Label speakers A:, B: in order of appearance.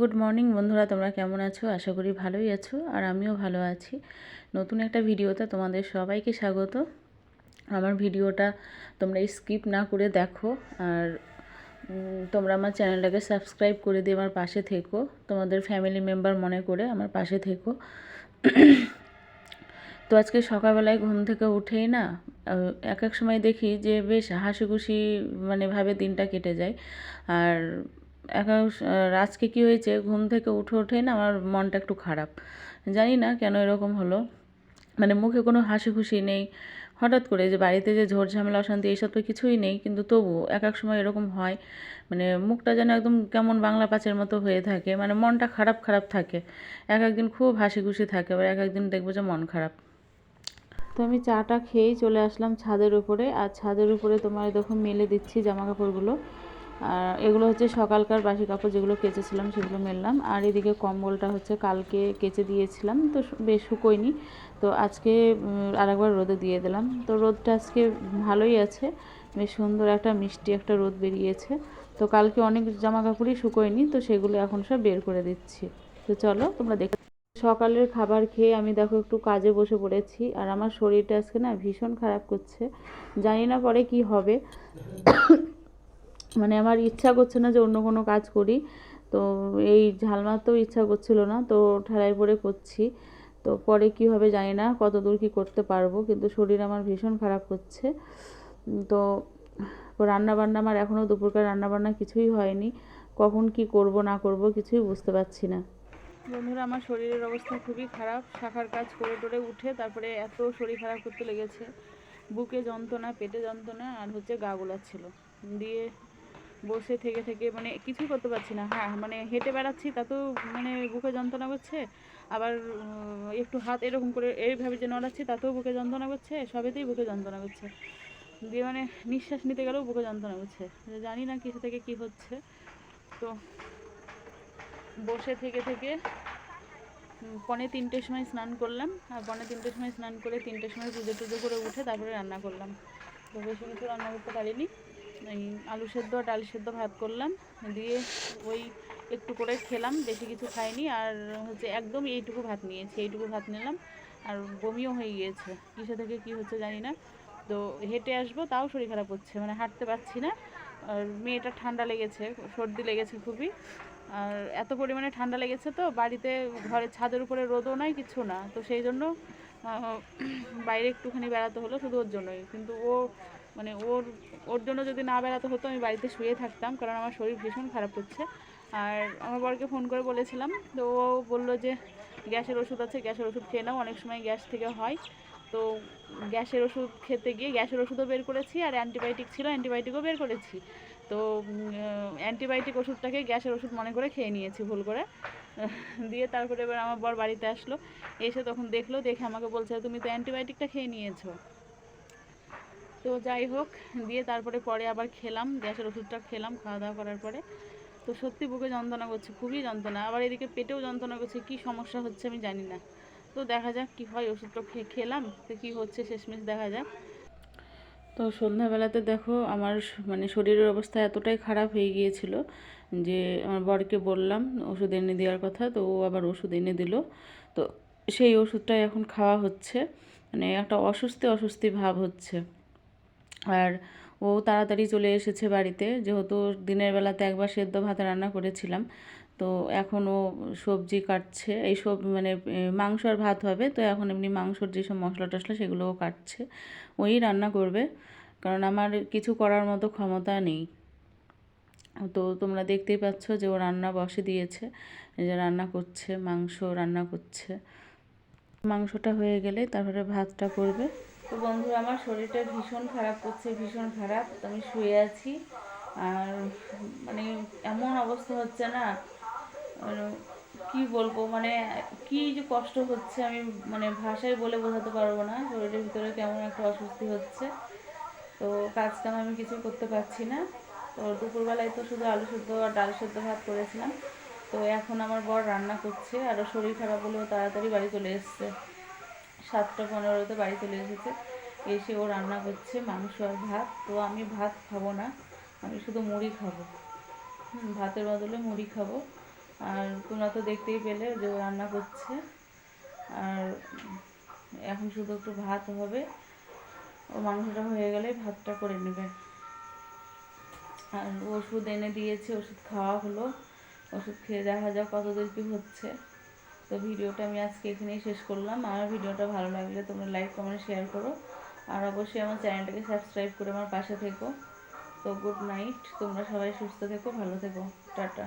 A: Good morning বন্ধুরা, তোমরা কেমন আছো? আশা করি ভালোই আছো, আর আমিও ভালো আছি। নতুন একটা ভিডিওতে তোমাদের সবাইকে স্বাগত। আমার ভিডিওটা তোমরা স্কিপ না করে দেখো, আর তোমরা আমার চ্যানেলটাকে সাবস্ক্রাইব করে দিয়ে আমার পাশে থেকো। তোমাদের ফ্যামিলি মেম্বার মনে করে আমার পাশে থেকো। তো আজকে সকালবেলায় ঘুম থেকে উঠেই না এক এক সময় দেখি যে বেশ হাসি খুশি মানে ভাবে দিনটা কেটে যায়। আর আজকে কী হয়েছে? ঘুম থেকে উঠে উঠেই না আমার মনটা একটু খারাপ। জানি না কেন এরকম হলো। মানে মুখে কোনো হাসি খুশি নেই। হঠাৎ করে যে বাড়িতে যে ঝড় ঝামেলা, অশান্তি, এইসব তো কিছুই নেই। কিন্তু তবু এক এক সময় এরকম হয়। মানে মুখটা যেন একদম কেমন বাংলা পাঁচের মতো হয়ে থাকে। মানে মনটা খারাপ খারাপ থাকে। এক একদিন খুব হাসি খুশি থাকে। আবার এক একদিন দেখব যে মন খারাপ। তো আমি চাটা খেয়েই চলে আসলাম ছাদের উপরে। আর ছাদের উপরে তোমার দেখো মেলে দিচ্ছি জামা কাপড়গুলো আর এগুলো হচ্ছে সকালকার বাসি কাপড় যেগুলো কেচেছিলাম সেগুলো মেললাম। আর এদিকে কম্বলটা হচ্ছে কালকে কেচে দিয়েছিলাম, তো বেশ শুকোয়নি। তো আজকে আরেকবার রোদে দিয়ে দিলাম। তো রোদটা আজকে ভালোই আছে, বেশ সুন্দর একটা মিষ্টি একটা রোদ বেরিয়েছে। তো কালকে অনেক জামা কাপড়ই শুকোয়নি, তো সেগুলো এখন সব বের করে দিচ্ছি। তো চলো, তোমরা দেখে। সকালের খাবার খেয়ে আমি দেখো একটু কাজে বসে পড়েছি, আর আমার শরীরটা আজকে না ভীষণ খারাপ করছে। জানি না পরে কি হবে। মানে আমার ইচ্ছা করছে না যে অন্য কোনো কাজ করি। তো এই ঝাল মারতেও ইচ্ছা করছিল না, তো ঠেলায় পড়ে করছি। তো পরে কি হবে জানি না কত দূর কী করতে পারব, কিন্তু শরীর আমার ভীষণ খারাপ করছে। তো রান্না বান্না আমার এখনও দুপুরকার রান্না বান্না কিছুই হয়নি। কখন কি করব, না করব কিছুই বুঝতে পারছি না। বন্ধুরা, আমার শরীরের অবস্থা খুবই খারাপ। শাখার কাজ করে টোরে উঠে তারপরে এত শরীর খারাপ করতে লেগেছে। বুকে যন্ত্রণা, পেটে যন্ত্রণা আর হচ্ছে গা গোলাচ্ছিল। দিয়ে বসে থেকে থেকে মানে কিছুই করতে পারছি না। হ্যাঁ মানে হেঁটে বেড়াচ্ছি তাতেও মানে বুকে যন্ত্রণা করছে আবার একটু হাত এরকম করে এইভাবে যে নড়াচ্ছি, তাতেও বুকে যন্ত্রণা করছে সবেতেই বুকে যন্ত্রণা করছে দিয়ে মানে নিঃশ্বাস নিতে গেলেও বুকে যন্ত্রণা করছে জানি না কিছু থেকে কি হচ্ছে। তো বসে থেকে থেকে পনে তিনটের সময় স্নান করলাম। আর পনে তিনটের সময় স্নান করে তিনটের সময় পুজো টুজো করে উঠে তারপরে রান্না করলাম। তো বেশি কিছু রান্না করতে পারিনি। আলু সেদ্ধ, ডাল সেদ্ধ ভাত করলাম। দিয়ে ওই একটু করে খেলাম, বেশি কিছু খাইনি। আর হচ্ছে একদম এইটুকু ভাত নিয়েছি, এইটুকু ভাত নিলাম। আর বমিও হয়ে গিয়েছে। কিসে থেকে কি হচ্ছে জানি না। তো হেঁটে আসব, তাও শরীর খারাপ হচ্ছে। মানে হাঁটতে পারছি না। আর মেয়েটা ঠান্ডা লেগেছে, সর্দি লেগেছে খুবই। আর এত পরিমাণে ঠান্ডা লেগেছে তো, বাড়িতে ঘরের ছাদের উপরে রোদও নাই, কিছু না। তো সেই জন্য বাইরে একটুখানি বেড়াতে হলো, শুধু ওর জন্যই। কিন্তু ও মানে ওর ওর জন্য যদি না বেড়াতে হতো, আমি বাড়িতে শুয়ে থাকতাম, কারণ আমার শরীর ভীষণ খারাপ করছে আর আমার বরকে ফোন করে বলেছিলাম, তো ও বলল যে, গ্যাসের ওষুধ আছে, গ্যাসের ওষুধ খেয়ে নাও, অনেক সময় গ্যাস থেকে হয়। তো গ্যাসের ওষুধ খেতে গিয়ে গ্যাসের ওষুধও বের করেছি, আর অ্যান্টিবায়োটিক ছিল, অ্যান্টিবায়োটিকও বের করেছি। তো অ্যান্টিবায়োটিক ওষুধটাকে গ্যাসের ওষুধ মনে করে খেয়ে নিয়েছি, ভুল করে। দিয়ে তারপরে এবার আমার বর বাড়িতে আসলো, এসে তখন দেখল, দেখে আমাকে বলছে, তুমি তো অ্যান্টিবায়োটিকটা খেয়ে নিয়েছো। তো যাই হোক, দিয়ে তারপরে পরে আবার খেলাম, গ্যাসের ওষুধটা খেলাম, খাওয়া দাওয়া করার পরে। তো সত্যি বুকে যন্ত্রণা করছে, খুবই যন্ত্রণা। আবার এদিকে পেটেও যন্ত্রণা করছে, কী সমস্যা হচ্ছে আমি জানি না। তো দেখা যাক কী হয়, ওষুধটা খেয়ে খেলাম, তো কী হচ্ছে শেষমেশ দেখা যাক। তো সন্ধ্যাবেলাতে দেখো, আমার মানে শরীরের অবস্থা এতটাই খারাপ হয়ে গিয়েছিল যে আমার বরকে বললাম ওষুধ এনে দেওয়ার কথা, তো ও আবার ওষুধ এনে দিল। তো সেই ওষুধটাই এখন খাওয়া হচ্ছে মানে একটা অস্বস্তি অস্বস্তি ভাব হচ্ছে। আর ও তাড়াতাড়ি চলে এসেছে বাড়িতে। যেহেতু দিনের বেলাতে একবার সেদ্ধ ভাত রান্না করেছিলাম, তো এখন ও সবজি কাটছে। এই সব মানে মাংস আর ভাত হবে, তো এখন এমনি মাংসর যেসব মশলা টশলা সেগুলোও কাটছে। ওই রান্না করবে, কারণ আমার কিছু করার মতো ক্ষমতা নেই। তো তোমরা দেখতেই পাচ্ছ যে ও রান্না বসে দিয়েছে যে রান্না করছে, মাংস রান্না করছে। মাংসটা হয়ে গেলে তারপরে ভাতটা করবে। তো বন্ধুরা, আমার শরীরটা ভীষণ খারাপ করছে, ভীষণ খারাপ। আমি শুয়ে আছি। আর মানে এমন অবস্থা হচ্ছে না মানে কি বলব মানে কি যে কষ্ট হচ্ছে আমি মানে ভাষায় বলে বোঝাতে পারব না। শরীরের ভিতরে কেমন একটা অস্বস্তি হচ্ছে। তো কাজ কাম আমি কিছু করতে পারছি না। তো দুপুরবেলায় তো শুধু আলু সেদ্ধ আর ডাল সেদ্ধ ভাত করেছিলাম। তো এখন আমার বর রান্না করছে আরও শরীর খারাপ হলেও তাড়াতাড়ি বাড়ি চলে এসছে। সাতটা পনেরোতে বাড়ি চলে এসেছে। এসে ও রান্না করছে, মাংস আর ভাত। তো আমি ভাত খাব না, আমি শুধু মুড়ি খাব। ভাতের বদলে মুড়ি খাব। আর তোমরা তো দেখতেই পেলে যে ও রান্না করছে। আর এখন শুধু একটু ভাত হবে। ও মাংসটা হয়ে গেলে ভাতটা করে নেবে। আর ওষুধ এনে দিয়েছে, ওষুধ খাওয়া হলো। ওষুধ খেয়ে দেখা যাক কতদূর কী হচ্ছে। তো ভিডিওটা আমি আজকে এখানেই শেষ করলাম। আমার ভিডিওটা ভালো লাগলে তোমরা লাইক, কমেন্ট শেয়ার করো। আর অবশ্যই আমার চ্যানেলটাকে সাবস্ক্রাইব করে আমার পাশে থেকো। তো গুড নাইট তোমরা সবাই সুস্থ থেকো, ভালো থেকো। টাটা।